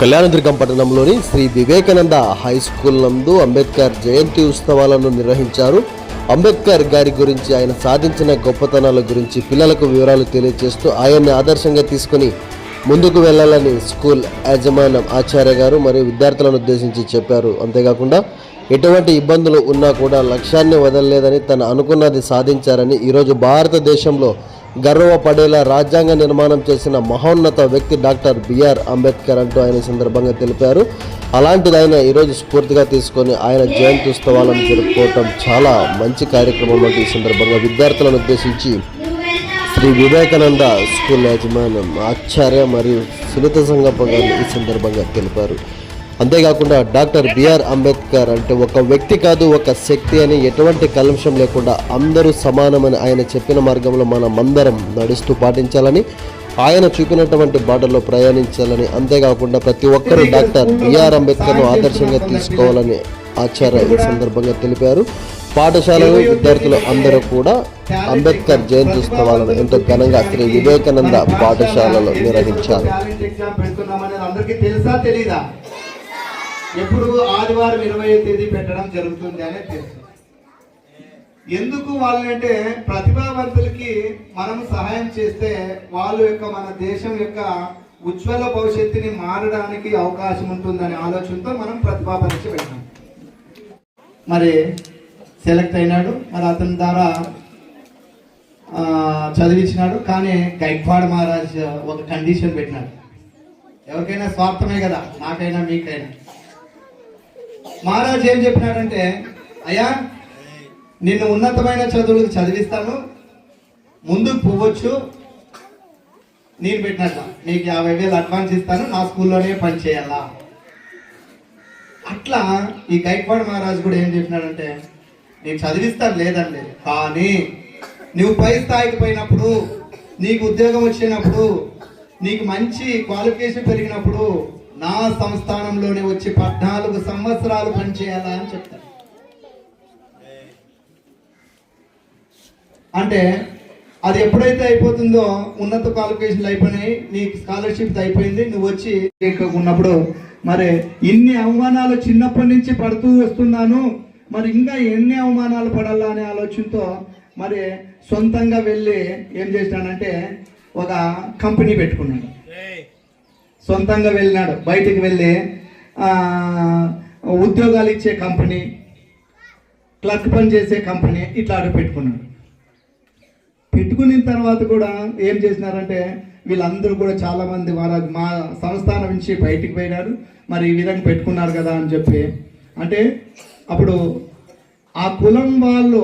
కళ్యాణదుర్గం పట్టణంలోని Shri Vivekananda high school నందు అంబేద్కర్ జయంతి ఉత్సవాలను నిర్వహించారు. అంబేద్కర్ గారి గురించి ఆయన సాధించిన గొప్పతనాల గురించి పిల్లలకు వివరాలు తెలియజేస్తూ ఆయన్ని ఆదర్శంగా తీసుకుని ముందుకు వెళ్ళాలని స్కూల్ యాజమాన్యం ఆచార్య గారు మరియు విద్యార్థులను ఉద్దేశించి చెప్పారు. అంతేకాకుండా ఎటువంటి ఇబ్బందులు ఉన్నా కూడా లక్ష్యాన్ని వదలలేదని తను అనుకున్నది సాధించారని ఈరోజు భారతదేశంలో గర్వపడేలా రాజ్యాంగ నిర్మాణం చేసిన మహోన్నత వ్యక్తి డాక్టర్ బిఆర్ అంబేద్కర్ అంటూ ఆయన సందర్భంగా తెలిపారు. అలాంటిది ఆయన ఈరోజు స్ఫూర్తిగా తీసుకొని ఆయన జయంతి ఉత్సవాలను జరుపుకోవటం చాలా మంచి కార్యక్రమం అంటూ ఈ సందర్భంగా విద్యార్థులను ఉద్దేశించి శ్రీ వివేకానంద స్కూల్ యాజమాన్యం ఆచార్య మరియు సునీత సంగప్ప గారు ఈ సందర్భంగా తెలిపారు. అంతేకాకుండా డాక్టర్ బిఆర్ అంబేద్కర్ అంటే ఒక వ్యక్తి కాదు ఒక శక్తి అని ఎటువంటి కలంశం లేకుండా అందరూ సమానమని ఆయన చెప్పిన మార్గంలో మనం అందరం నడుస్తూ పాటించాలని ఆయన చూపినటువంటి బాటలో ప్రయాణించాలని అంతేకాకుండా ప్రతి ఒక్కరూ డాక్టర్ బిఆర్ అంబేద్కర్ను ఆదర్శంగా తీసుకోవాలని ఆచార్య ఈ సందర్భంగా తెలిపారు. పాఠశాలలు విద్యార్థులు అందరూ కూడా అంబేద్కర్ జయంతి ఉత్సవాలను ఎంతో ఘనంగా శ్రీ వివేకానంద పాఠశాలలో నిర్వహించారు. ఎప్పుడు ఆదివారం ఇరవై తేదీ పెట్టడం జరుగుతుంది అనేది తెలుసు. ఎందుకు వాళ్ళంటే ప్రతిభావంతులకి మనం సహాయం చేస్తే వాళ్ళ యొక్క మన దేశం యొక్క ఉజ్వల భవిష్యత్తుని మారడానికి అవకాశం ఉంటుందనే ఆలోచనతో మనం ప్రతిభా పరీక్ష పెట్టాం. మరి సెలెక్ట్ అయినాడు మరి అతని ద్వారా చదివించినాడు కానీ గైక్వాడ్ మహారాజ్ ఒక కండిషన్ పెట్టినాడు. ఎవరికైనా స్వార్థమే కదా నాకైనా మీకైనా. మహారాజ్ ఏం చెప్పినాడంటే అయ్యా నిన్ను ఉన్నతమైన చదువులకు చదివిస్తాను. ముందుకు పోవచ్చు నేను పెట్టినట్ల. నీకు యాభై వేలు అడ్వాన్స్ ఇస్తాను. నా స్కూల్లోనే పని చేయాలా? అట్లా ఈ గైక్వాడ్ మహారాజు కూడా ఏం చెప్పినాడంటే నేను చదివిస్తాను లేదండి. కానీ నువ్వు పై స్థాయికి పోయినప్పుడు నీకు ఉద్యోగం వచ్చినప్పుడు నీకు మంచి క్వాలిఫికేషన్ పెరిగినప్పుడు నా సంస్థానంలోనే వచ్చి పద్నాలుగు సంవత్సరాలు పనిచేయాలా అని చెప్తాడు అంటే అది ఎప్పుడైతే అయిపోతుందో ఉన్నత క్వాలిఫికేషన్లు అయిపోయినాయి నీకు స్కాలర్షిప్ అయిపోయింది నువ్వు వచ్చి ఉన్నప్పుడు మరి ఇన్ని అవమానాలు చిన్నప్పటి నుంచి పడుతూ వస్తున్నాను మరి ఇంకా ఎన్ని అవమానాలు పడాలా అనే ఆలోచనతో మరి సొంతంగా వెళ్ళి ఏం చేసినాడంటే ఒక కంపెనీ పెట్టుకున్నాడు సొంతంగా వెళ్ళినాడు. బయటికి వెళ్ళి ఉద్యోగాలు ఇచ్చే కంపెనీ క్లర్క్ పని చేసే కంపెనీ ఇట్లా ఆడ పెట్టుకున్నాడు. పెట్టుకున్న తర్వాత కూడా ఏం చేసినారంటే వీళ్ళందరూ కూడా చాలామంది వాళ్ళ మా సంస్థానం నుంచి బయటికి పోయినారు. మరి ఈ విధంగా పెట్టుకున్నారు కదా అని చెప్పి. అంటే అప్పుడు ఆ కులం వాళ్ళు